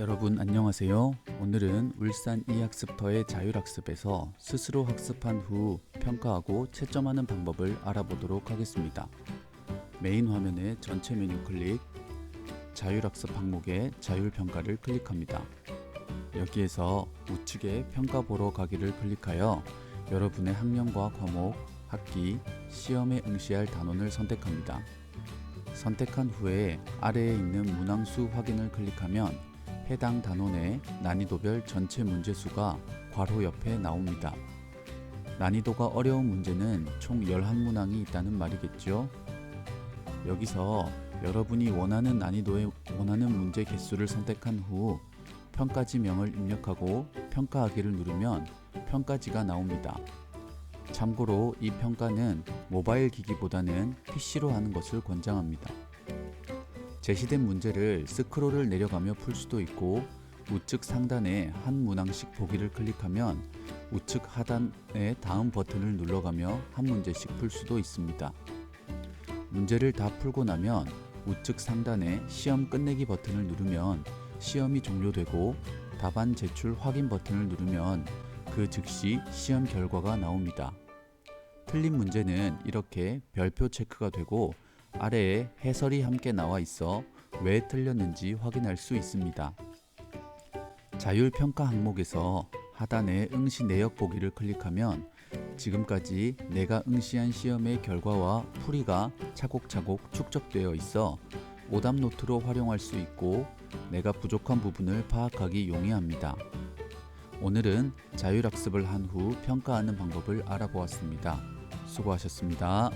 여러분 안녕하세요. 오늘은 울산 이학습터의 자율학습에서 스스로 학습한 후 평가하고 채점하는 방법을 알아보도록 하겠습니다. 메인 화면의 전체 메뉴 클릭, 자율학습 항목의 자율평가를 클릭합니다. 여기에서 우측에 평가 보러 가기를 클릭하여 여러분의 학년과 과목, 학기, 시험에 응시할 단원을 선택합니다. 선택한 후에 아래에 있는 문항수 확인을 클릭하면 해당 단원의 난이도별 전체 문제수가 괄호 옆에 나옵니다. 난이도가 어려운 문제는 총 11문항이 있다는 말이겠죠. 여기서 여러분이 원하는 난이도의 원하는 문제 개수를 선택한 후 평가지명을 입력하고 평가하기를 누르면 평가지가 나옵니다. 참고로 이 평가는 모바일 기기보다는 PC로 하는 것을 권장합니다. 제시된 문제를 스크롤을 내려가며 풀 수도 있고 우측 상단에 한 문항씩 보기를 클릭하면 우측 하단의 다음 버튼을 눌러가며 한 문제씩 풀 수도 있습니다. 문제를 다 풀고 나면 우측 상단에 시험 끝내기 버튼을 누르면 시험이 종료되고 답안 제출 확인 버튼을 누르면 그 즉시 시험 결과가 나옵니다. 틀린 문제는 이렇게 별표 체크가 되고 아래에 해설이 함께 나와 있어 왜 틀렸는지 확인할 수 있습니다. 자율평가 항목에서 하단에 응시 내역 보기를 클릭하면 지금까지 내가 응시한 시험의 결과와 풀이가 차곡차곡 축적되어 있어 오답 노트로 활용할 수 있고 내가 부족한 부분을 파악하기 용이합니다. 오늘은 자율학습을 한 후 평가하는 방법을 알아보았습니다. 수고하셨습니다.